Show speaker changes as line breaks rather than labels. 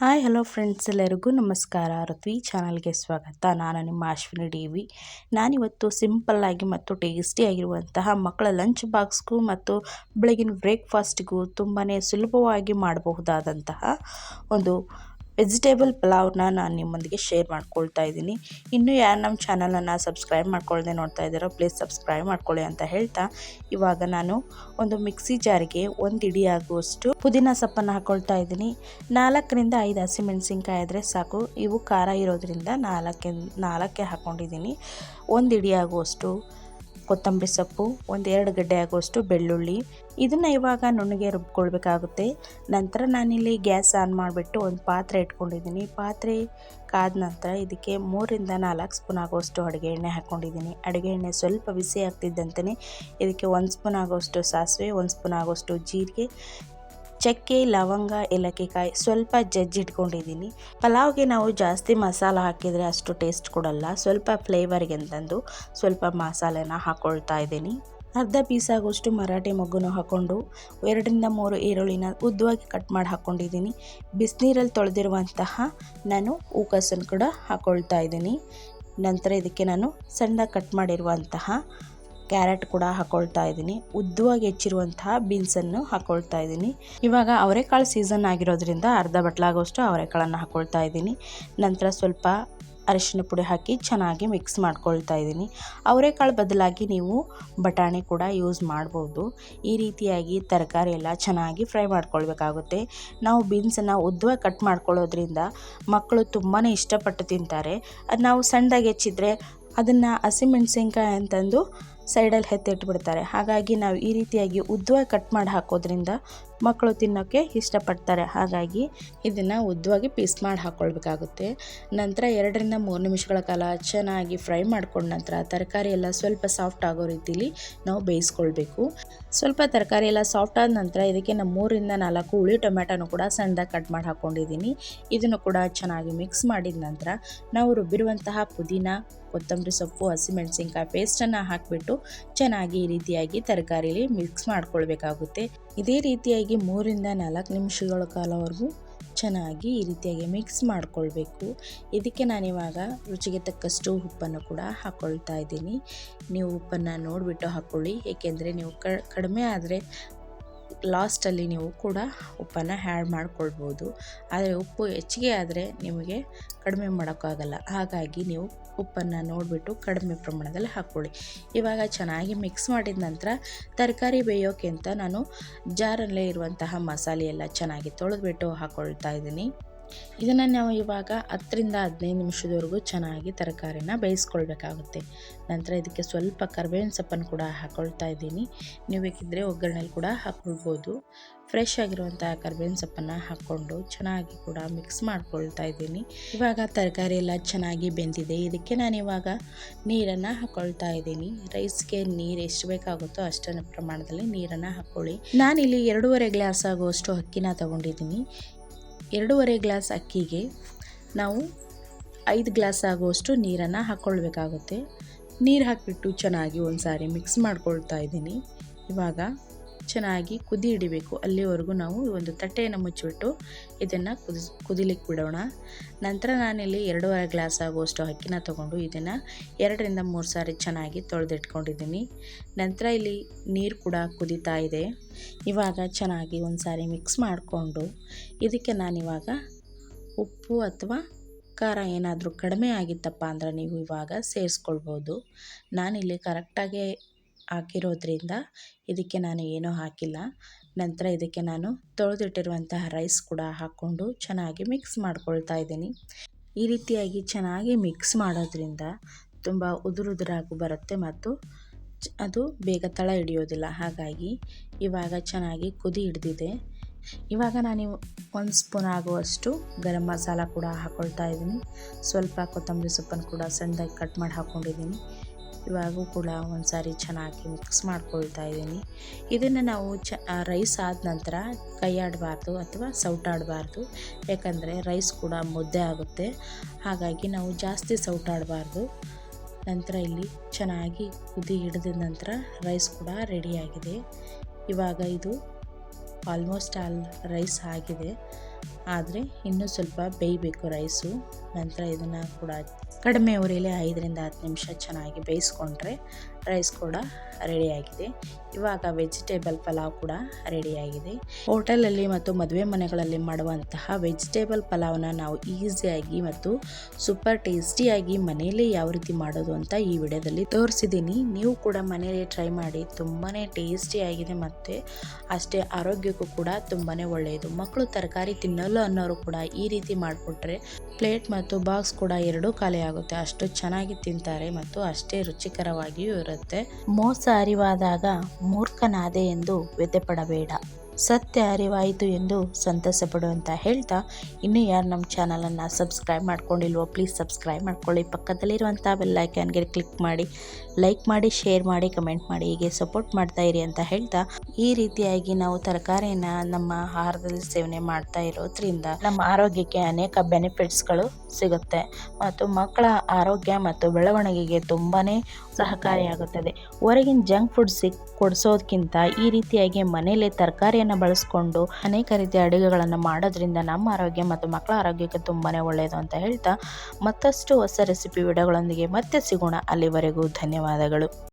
Hi, hello friends, ಎಲ್ಲರಿಗೂ ನಮಸ್ಕಾರ. ಋತ್ವಿ ಚಾನಲ್ಗೆ ಸ್ವಾಗತ. ನಾನು ನಿಮ್ಮ ಅಶ್ವಿನಿ ಡಿ ವಿ ನಾನಿವತ್ತು ಸಿಂಪಲ್ಲಾಗಿ ಮತ್ತು ಟೇಸ್ಟಿಯಾಗಿರುವಂತಹ ಮಕ್ಕಳ ಲಂಚ್ ಬಾಕ್ಸ್ಗೂ ಮತ್ತು ಬೆಳಗಿನ ಬ್ರೇಕ್ಫಾಸ್ಟ್ಗೂ ತುಂಬಾ ಸುಲಭವಾಗಿ ಮಾಡಬಹುದಾದಂತಹ ಒಂದು ವೆಜಿಟೇಬಲ್ ಪಲಾವ್ನ ನಾನು ನಿಮ್ಮೊಂದಿಗೆ ಶೇರ್ ಮಾಡ್ಕೊಳ್ತಾ ಇದ್ದೀನಿ. ಇನ್ನೂ ಯಾರು ನಮ್ಮ ಚಾನಲನ್ನು ಸಬ್ಸ್ಕ್ರೈಬ್ ಮಾಡ್ಕೊಳ್ಳದೆ ನೋಡ್ತಾ ಇದ್ದಾರೋ ಪ್ಲೀಸ್ ಸಬ್ಸ್ಕ್ರೈಬ್ ಮಾಡ್ಕೊಳ್ಳಿ ಅಂತ ಹೇಳ್ತಾ, ಇವಾಗ ನಾನು ಒಂದು ಮಿಕ್ಸಿ ಜಾರಿಗೆ ಒಂದು ಇಡಿ ಆಗುವಷ್ಟು ಪುದೀನ ಸೊಪ್ಪನ್ನು ಹಾಕ್ಕೊಳ್ತಾ ಇದ್ದೀನಿ. ನಾಲ್ಕರಿಂದ ಐದು ಹಸಿಮೆಣಸಿನ್ಕಾಯಿ ಆದರೆ ಸಾಕು. ಇವು ಖಾರ ಇರೋದ್ರಿಂದ ನಾಲ್ಕೆ ನಾಲ್ಕೆ ಹಾಕ್ಕೊಂಡಿದ್ದೀನಿ ಒಂದು ಇಡಿ ಆಗುವಷ್ಟು ಕೊತ್ತಂಬರಿ ಸೊಪ್ಪು, ಒಂದು ಎರಡು ಗಡ್ಡೆ ಆಗುವಷ್ಟು ಬೆಳ್ಳುಳ್ಳಿ. ಇದನ್ನು ಇವಾಗ ನುಣ್ಣಗೆ ರುಬ್ಕೊಳ್ಬೇಕಾಗುತ್ತೆ. ನಂತರ ನಾನಿಲ್ಲಿ ಗ್ಯಾಸ್ ಆನ್ ಮಾಡಿಬಿಟ್ಟು ಒಂದು ಪಾತ್ರೆ ಇಟ್ಕೊಂಡಿದ್ದೀನಿ. ಪಾತ್ರೆ ಕಾದ ನಂತರ ಇದಕ್ಕೆ ಮೂರಿಂದ ನಾಲ್ಕು ಸ್ಪೂನ್ ಆಗುವಷ್ಟು ಅಡುಗೆ ಎಣ್ಣೆ ಹಾಕ್ಕೊಂಡಿದ್ದೀನಿ. ಅಡುಗೆ ಎಣ್ಣೆ ಸ್ವಲ್ಪ ಬಿಸಿ ಆಗ್ತಿದ್ದಂತೆಯೇ ಇದಕ್ಕೆ ಒಂದು ಸ್ಪೂನ್ ಆಗೋಷ್ಟು ಸಾಸಿವೆ, ಒಂದು ಸ್ಪೂನ್ ಆಗೋಷ್ಟು ಜೀರಿಗೆ ಚಕ್ಕೆ ಲವಂಗ, ಏಲಕ್ಕಿಕಾಯಿ ಸ್ವಲ್ಪ ಜಜ್ಜಿಟ್ಕೊಂಡಿದ್ದೀನಿ ಪಲಾವ್ಗೆ ನಾವು ಜಾಸ್ತಿ ಮಸಾಲ ಹಾಕಿದರೆ ಅಷ್ಟು ಟೇಸ್ಟ್ ಕೊಡಲ್ಲ. ಸ್ವಲ್ಪ ಫ್ಲೇವರ್ಗೆ ಅಂತಂದು ಸ್ವಲ್ಪ ಮಸಾಲೆನ ಹಾಕ್ಕೊಳ್ತಾ ಇದ್ದೀನಿ. ಅರ್ಧ ಪೀಸ್ ಆಗೋಷ್ಟು ಮರಾಠಿ ಮಗ್ಗುನು ಹಾಕ್ಕೊಂಡು ಎರಡರಿಂದ ಮೂರು ಈರುಳ್ಳಿನ ಉದ್ದವಾಗಿ ಕಟ್ ಮಾಡಿ ಹಾಕ್ಕೊಂಡಿದ್ದೀನಿ ಬಿಸಿನೀರಲ್ಲಿ ತೊಳೆದಿರುವಂತಹ ನಾನು ಹೂಕಸನ್ನು ಕೂಡ ಹಾಕ್ಕೊಳ್ತಾ ಇದ್ದೀನಿ. ನಂತರ ಇದಕ್ಕೆ ನಾನು ಸಣ್ಣ ಕಟ್ ಮಾಡಿರುವಂತಹ ಕ್ಯಾರೆಟ್ ಕೂಡ ಹಾಕೊಳ್ತಾ ಇದ್ದೀನಿ. ಉದ್ದವಾಗಿ ಹೆಚ್ಚಿರುವಂತಹ ಬೀನ್ಸನ್ನು ಹಾಕೊಳ್ತಾ ಇದ್ದೀನಿ. ಇವಾಗ ಅವರೆಕಾಳು ಸೀಸನ್ ಆಗಿರೋದ್ರಿಂದ ಅರ್ಧ ಬಟ್ಲಾಗೋಷ್ಟು ಅವರೆಕಾಳನ್ನು ಹಾಕೊಳ್ತಾ ಇದ್ದೀನಿ. ನಂತರ ಸ್ವಲ್ಪ ಅರಿಶಿನ ಪುಡಿ ಹಾಕಿ ಚೆನ್ನಾಗಿ ಮಿಕ್ಸ್ ಮಾಡ್ಕೊಳ್ತಾ ಇದ್ದೀನಿ. ಅವರೆಕಾಳು ಬದಲಾಗಿ ನೀವು ಬಟಾಣಿ ಕೂಡ ಯೂಸ್ ಮಾಡ್ಬೋದು. ಈ ರೀತಿಯಾಗಿ ತರಕಾರಿ ಎಲ್ಲ ಚೆನ್ನಾಗಿ ಫ್ರೈ ಮಾಡ್ಕೊಳ್ಬೇಕಾಗುತ್ತೆ. ನಾವು ಬೀನ್ಸನ್ನು ಉದ್ದವಾಗಿ ಕಟ್ ಮಾಡ್ಕೊಳ್ಳೋದ್ರಿಂದ ಮಕ್ಕಳು ತುಂಬಾ ಇಷ್ಟಪಟ್ಟು ತಿಂತಾರೆ. ನಾವು ಸಣ್ಣದಾಗಿ ಹೆಚ್ಚಿದ್ರೆ ಅದನ್ನು ಹಸಿಮೆಣ್ಸಿನ್ಕಾಯಿ ಅಂತಂದು ಸೈಡಲ್ಲಿ ಎತ್ತಿಟ್ಬಿಡ್ತಾರೆ ಹಾಗಾಗಿ ನಾವು ಈ ರೀತಿಯಾಗಿ ಉದ್ದವಾಗಿ ಕಟ್ ಮಾಡಿ ಹಾಕೋದ್ರಿಂದ ಮಕ್ಕಳು ತಿನ್ನೋಕ್ಕೆ ಇಷ್ಟಪಡ್ತಾರೆ. ಹಾಗಾಗಿ ಇದನ್ನು ಉದ್ದವಾಗಿ ಪೀಸ್ ಮಾಡಿ ಹಾಕ್ಕೊಳ್ಬೇಕಾಗುತ್ತೆ ನಂತರ ಎರಡರಿಂದ ಮೂರು ನಿಮಿಷಗಳ ಕಾಲ ಚೆನ್ನಾಗಿ ಫ್ರೈ ಮಾಡ್ಕೊಂಡ ನಂತರ ತರಕಾರಿ ಎಲ್ಲ ಸ್ವಲ್ಪ ಸಾಫ್ಟ್ ಆಗೋ ರೀತಿಲಿ ನಾವು ಬೇಯಿಸ್ಕೊಳ್ಬೇಕು. ಸ್ವಲ್ಪ ತರಕಾರಿ ಎಲ್ಲ ಸಾಫ್ಟ್ ಆದ ನಂತರ ಇದಕ್ಕೆ ನಾನು ಮೂರಿಂದ ನಾಲ್ಕು ಹುಳಿ ಟೊಮ್ಯಾಟೋನು ಕೂಡ ಸಣ್ಣದಾಗಿ ಕಟ್ ಮಾಡಿ ಹಾಕ್ಕೊಂಡಿದ್ದೀನಿ ಇದನ್ನು ಕೂಡ ಚೆನ್ನಾಗಿ ಮಿಕ್ಸ್ ಮಾಡಿದ ನಂತರ ನಾವು ರುಬ್ಬಿರುವಂತಹ ಪುದೀನ, ಕೊತ್ತಂಬರಿ ಸೊಪ್ಪು ಹಸಿಮೆಣಸಿನ್ಕಾಯಿ ಪೇಸ್ಟನ್ನು ಹಾಕಿಬಿಟ್ಟು ಚೆನ್ನಾಗಿ ಈ ರೀತಿಯಾಗಿ ತರಕಾರಿಲಿ ಮಿಕ್ಸ್ ಮಾಡ್ಕೊಳ್ಬೇಕಾಗುತ್ತೆ. ಇದೇ ರೀತಿಯಾಗಿ ಮೂರಿಂದ ನಾಲ್ಕು ನಿಮಿಷಗಳ ಕಾಲವರೆಗೂ ಚೆನ್ನಾಗಿ ಈ ರೀತಿಯಾಗಿ ಮಿಕ್ಸ್ ಮಾಡಿಕೊಳ್ಬೇಕು. ಇದಕ್ಕೆ ನಾನಿವಾಗ ರುಚಿಗೆ ತಕ್ಕಷ್ಟು ಉಪ್ಪನ್ನು ಕೂಡ ಹಾಕ್ಕೊಳ್ತಾ ಇದ್ದೀನಿ. ನೀವು ಉಪ್ಪನ್ನು ನೋಡಿಬಿಟ್ಟು ಹಾಕ್ಕೊಳ್ಳಿ. ಏಕೆಂದರೆ ನೀವು ಕಡಿಮೆ ಆದರೆ ಲಾಸ್ಟಲ್ಲಿ ನೀವು ಕೂಡ ಉಪ್ಪನ್ನು ಹ್ಯಾಡ್ ಮಾಡಿಕೊಳ್ಬೋದು. ಆದರೆ ಉಪ್ಪು ಹೆಚ್ಚಿಗೆ ಆದರೆ ನಿಮಗೆ ಕಡಿಮೆ ಮಾಡೋಕ್ಕಾಗಲ್ಲ. ಹಾಗಾಗಿ ನೀವು ಉಪ್ಪನ್ನು ನೋಡಿಬಿಟ್ಟು ಕಡಿಮೆ ಪ್ರಮಾಣದಲ್ಲಿ ಹಾಕ್ಕೊಳ್ಳಿ. ಇವಾಗ ಚೆನ್ನಾಗಿ ಮಿಕ್ಸ್ ಮಾಡಿದ ನಂತರ ತರಕಾರಿ ಬೇಯೋಕ್ಕಿಂತ ನಾನು ಜಾರಲ್ಲೇ ಇರುವಂತಹ ಮಸಾಲೆ ಎಲ್ಲ ಚೆನ್ನಾಗಿ ತೊಳೆದ್ಬಿಟ್ಟು ಹಾಕ್ಕೊಳ್ತಾ ಇದ್ದೀನಿ. ಇದನ್ನು ನಾವು ಇವಾಗ ಹತ್ತರಿಂದ ಹದಿನೈದು ನಿಮಿಷದವರೆಗೂ ಚೆನ್ನಾಗಿ ತರಕಾರಿನ ಬೇಯಿಸ್ಕೊಳ್ಬೇಕಾಗುತ್ತೆ. ನಂತರ ಇದಕ್ಕೆ ಸ್ವಲ್ಪ ಕರ್ಬೇವಿನ ಸೊಪ್ಪನ್ನು ಕೂಡ ಹಾಕ್ಕೊಳ್ತಾ ಇದ್ದೀನಿ. ನೀವು ಬೇಕಿದ್ದರೆ ಒಗ್ಗರಣೆಲಿ ಕೂಡ ಹಾಕ್ಕೊಳ್ಬೋದು. ಫ್ರೆಶ್ ಆಗಿರುವಂಥ ಕರ್ಬೇವಿನ ಸೊಪ್ಪನ್ನು ಹಾಕ್ಕೊಂಡು ಚೆನ್ನಾಗಿ ಕೂಡ ಮಿಕ್ಸ್ ಮಾಡ್ಕೊಳ್ತಾ ಇದ್ದೀನಿ. ಇವಾಗ ತರಕಾರಿ ಎಲ್ಲ ಚೆನ್ನಾಗಿ ಬೆಂದಿದೆ. ಇದಕ್ಕೆ ನಾನು ಇವಾಗ ನೀರನ್ನು ಹಾಕ್ಕೊಳ್ತಾ ಇದ್ದೀನಿ. ರೈಸ್ಗೆ ನೀರು ಎಷ್ಟು ಬೇಕಾಗುತ್ತೋ ಅಷ್ಟನ್ನು ಪ್ರಮಾಣದಲ್ಲಿ ನೀರನ್ನು ಹಾಕ್ಕೊಳ್ಳಿ. ನಾನಿಲ್ಲಿ ಎರಡೂವರೆ ಗ್ಲಾಸ್ ಆಗುವಷ್ಟು ಅಕ್ಕಿನ ತಗೊಂಡಿದ್ದೀನಿ. ಎರಡೂವರೆ ಗ್ಲಾಸ್ ಅಕ್ಕಿಗೆ ನಾವು ಐದು ಗ್ಲಾಸ್ ಆಗುವಷ್ಟು ನೀರನ್ನು ಹಾಕ್ಕೊಳ್ಬೇಕಾಗುತ್ತೆ. ನೀರು ಹಾಕಿಬಿಟ್ಟು ಚೆನ್ನಾಗಿ ಒಂದು ಸಾರಿ ಮಿಕ್ಸ್ ಮಾಡ್ಕೊಳ್ತಾ ಇದ್ದೀನಿ. ಇವಾಗ ಚೆನ್ನಾಗಿ ಕುದಿ ಹಿಡಿಬೇಕು. ಅಲ್ಲಿವರೆಗೂ ನಾವು ಒಂದು ತಟ್ಟೆಯನ್ನು ಮುಚ್ಚಿಬಿಟ್ಟು ಇದನ್ನು ಕುದಿಸ್ ಕುದಿಲಿಕ್ಕೆ ಬಿಡೋಣ. ನಂತರ ನಾನಿಲ್ಲಿ ಎರಡೂವರೆ ಗ್ಲಾಸ್ ಆಗುವಷ್ಟು ಅಕ್ಕಿನ ತೊಗೊಂಡು ಇದನ್ನು ಎರಡರಿಂದ ಮೂರು ಸಾರಿ ಚೆನ್ನಾಗಿ ತೊಳೆದಿಟ್ಕೊಂಡಿದ್ದೀನಿ. ನಂತರ ಇಲ್ಲಿ ನೀರು ಕೂಡ ಕುದೀತಾ ಇದೆ. ಇವಾಗ ಚೆನ್ನಾಗಿ ಒಂದು ಸಾರಿ ಮಿಕ್ಸ್ ಮಾಡಿಕೊಂಡು ಇದಕ್ಕೆ ನಾನಿವಾಗ ಉಪ್ಪು ಅಥವಾ ಖಾರ ಏನಾದರೂ ಕಡಿಮೆ ಆಗಿತ್ತಪ್ಪ ಅಂದರೆ ನೀವು ಇವಾಗ ಸೇರಿಸ್ಕೊಳ್ಬೋದು. ನಾನಿಲ್ಲಿ ಕರೆಕ್ಟಾಗಿ ಹಾಕಿರೋದ್ರಿಂದ ಇದಕ್ಕೆ ನಾನು ಏನೂ ಹಾಕಿಲ್ಲ. ನಂತರ ಇದಕ್ಕೆ ನಾನು ತೊಳೆದಿಟ್ಟಿರುವಂತಹ ರೈಸ್ ಕೂಡ ಹಾಕ್ಕೊಂಡು ಚೆನ್ನಾಗಿ ಮಿಕ್ಸ್ ಮಾಡ್ಕೊಳ್ತಾ ಇದ್ದೀನಿ. ಈ ರೀತಿಯಾಗಿ ಚೆನ್ನಾಗಿ ಮಿಕ್ಸ್ ಮಾಡೋದ್ರಿಂದ ತುಂಬ ಉದುರುದುರಾಗಿ ಬರುತ್ತೆ ಮತ್ತು ಅದು ಬೇಗ ತಳ ಹಿಡಿಯೋದಿಲ್ಲ. ಹಾಗಾಗಿ ಇವಾಗ ಚೆನ್ನಾಗಿ ಕುದಿ ಹಿಡ್ದಿದೆ. ಇವಾಗ ನಾನು ಒಂದು ಸ್ಪೂನ್ ಆಗುವಷ್ಟು ಗರಂ ಮಸಾಲ ಕೂಡ ಹಾಕ್ಕೊಳ್ತಾ ಇದ್ದೀನಿ. ಸ್ವಲ್ಪ ಕೊತ್ತಂಬರಿ ಸೊಪ್ಪನ್ನು ಕೂಡ ಸಣ್ಣದಾಗಿ ಕಟ್ ಮಾಡಿ ಹಾಕ್ಕೊಂಡಿದ್ದೀನಿ ಇವಾಗೂ ಕೂಡ ಒಂದು ಸಾರಿ ಚೆನ್ನಾಗಿ ಮಿಕ್ಸ್ ಮಾಡ್ಕೊಳ್ತಾ ಇದ್ದೀನಿ. ಇದನ್ನು ನಾವು ಚ ರೈಸ್ ಆದ ನಂತರ ಕೈ ಆಡಬಾರ್ದು ಅಥವಾ ಸೌಟಾಡಬಾರ್ದು. ಯಾಕಂದರೆ ರೈಸ್ ಕೂಡ ಮುದ್ದೆ ಆಗುತ್ತೆ. ಹಾಗಾಗಿ ನಾವು ಜಾಸ್ತಿ ಸೌಟಾಡಬಾರ್ದು. ನಂತರ ಇಲ್ಲಿ ಚೆನ್ನಾಗಿ ಕುದಿ ಹಿಡಿದ ನಂತರ ರೈಸ್ ಕೂಡ ರೆಡಿಯಾಗಿದೆ ಇವಾಗ ಇದು ಆಲ್ಮೋಸ್ಟ್ ಆಲ್ ರೈಸ್ ಆಗಿದೆ. ಆದರೆ ಇನ್ನೂ ಸ್ವಲ್ಪ ಬೇಯಬೇಕು ರೈಸು ನಂತರ ಇದನ್ನು ಕೂಡ ಕಡಿಮೆ ಉರಿಯಲ್ಲಿ ಐದರಿಂದ ಹತ್ತು ನಿಮಿಷ ಚೆನ್ನಾಗಿ ಬೇಯಿಸ್ಕೊಂಡ್ರೆ ರೈಸ್ ಕೂಡ ರೆಡಿಯಾಗಿದೆ ಇವಾಗ ವೆಜಿಟೇಬಲ್ ಪಲಾವ್ ಕೂಡ ರೆಡಿಯಾಗಿದೆ ಹೋಟೆಲಲ್ಲಿ ಮತ್ತು ಮದುವೆ ಮನೆಗಳಲ್ಲಿ ಮಾಡುವಂತಹ ವೆಜಿಟೇಬಲ್ ಪಲಾವ್ನ ನಾವು ಈಸಿಯಾಗಿ ಮತ್ತು ಸೂಪರ್ ಟೇಸ್ಟಿಯಾಗಿ ಮನೆಯಲ್ಲಿ ಯಾವ ರೀತಿ ಮಾಡೋದು ಅಂತ ಈ ವಿಡಿಯೋದಲ್ಲಿ ತೋರಿಸಿದ್ದೀನಿ. ನೀವು ಕೂಡ ಮನೆಯಲ್ಲಿ ಟ್ರೈ ಮಾಡಿ ತುಂಬಾ ಟೇಸ್ಟಿಯಾಗಿದೆ ಮತ್ತು ಅಷ್ಟೇ ಆರೋಗ್ಯಕ್ಕೂ ಕೂಡ ತುಂಬಾ ಒಳ್ಳೆಯದು. ಮಕ್ಕಳು ತರಕಾರಿ ತಿನ್ನಲು ಅನ್ನೋರು ಕೂಡ ಈ ರೀತಿ ಮಾಡಿಕೊಟ್ರೆ ಪ್ಲೇಟ್ ಮತ್ತು ಬಾಕ್ಸ್ ಕೂಡ ಎರಡೂ ಖಾಲಿ ಆಗುತ್ತೆ. ಅಷ್ಟು ಚೆನ್ನಾಗಿ ತಿಂತಾರೆ ಮತ್ತು ಅಷ್ಟೇ ರುಚಿಕರವಾಗಿಯೂ ಇರುತ್ತೆ. ಮೋಸ ಅರಿವಾದಾಗ ಮೂರ್ಖನಾದೆ ಎಂದು ವ್ಯಥೆಪಡಬೇಡ. ಸತ್ಯ ಅರಿವಾಯಿತು ಎಂದು ಸಂತಸ ಪಡು ಅಂತ ಹೇಳ್ತಾ, ಇನ್ನು ಯಾರು ನಮ್ಮ ಚಾನಲನ್ನು ಸಬ್ಸ್ಕ್ರೈಬ್ ಮಾಡ್ಕೊಂಡಿಲ್ವೋ, ಪ್ಲೀಸ್ ಸಬ್ಸ್ಕ್ರೈಬ್ ಮಾಡ್ಕೊಳ್ಳಿ. ಪಕ್ಕದಲ್ಲಿರುವಂಥ ಬೆಲ್ಲೈಕನ್ಗೆ ಕ್ಲಿಕ್ ಮಾಡಿ ಲೈಕ್ ಮಾಡಿ ಶೇರ್ ಮಾಡಿ ಕಮೆಂಟ್ ಮಾಡಿ, ಹೀಗೆ ಸಪೋರ್ಟ್ ಮಾಡ್ತಾ ಇರಿ ಅಂತ ಹೇಳ್ತಾ ಈ ರೀತಿಯಾಗಿ ನಾವು ತರಕಾರಿನ ನಮ್ಮ ಆಹಾರದಲ್ಲಿ ಸೇವನೆ ಮಾಡ್ತಾ ಇರೋದ್ರಿಂದ ನಮ್ಮ ಆರೋಗ್ಯಕ್ಕೆ ಅನೇಕ ಬೆನಿಫಿಟ್ಸ್ಗಳು ಸಿಗುತ್ತೆ ಮತ್ತು ಮಕ್ಕಳ ಆರೋಗ್ಯ ಮತ್ತು ಬೆಳವಣಿಗೆಗೆ ತುಂಬಾನೇ ಸಹಕಾರಿಯಾಗುತ್ತದೆ. ಹೊರಗಿನ ಜಂಕ್ ಫುಡ್ ಸಿಕ್ ಕೊಡಿಸೋದಕ್ಕಿಂತ ಈ ರೀತಿಯಾಗಿ ಮನೆಯಲ್ಲೇ ತರಕಾರಿಯನ್ನು ಬಳಸ್ಕೊಂಡು ಅನೇಕ ರೀತಿಯ ಅಡುಗೆಗಳನ್ನು ಮಾಡೋದ್ರಿಂದ ನಮ್ಮ ಆರೋಗ್ಯ ಮತ್ತು ಮಕ್ಕಳ ಆರೋಗ್ಯಕ್ಕೆ ತುಂಬಾ ಒಳ್ಳೆಯದು ಅಂತ ಹೇಳ್ತಾ ಮತ್ತಷ್ಟು ಹೊಸ ರೆಸಿಪಿ ವಿಡಿಯೋಗಳೊಂದಿಗೆ ಮತ್ತೆ ಸಿಗೋಣ. ಅಲ್ಲಿವರೆಗೂ ಧನ್ಯವಾದಗಳು.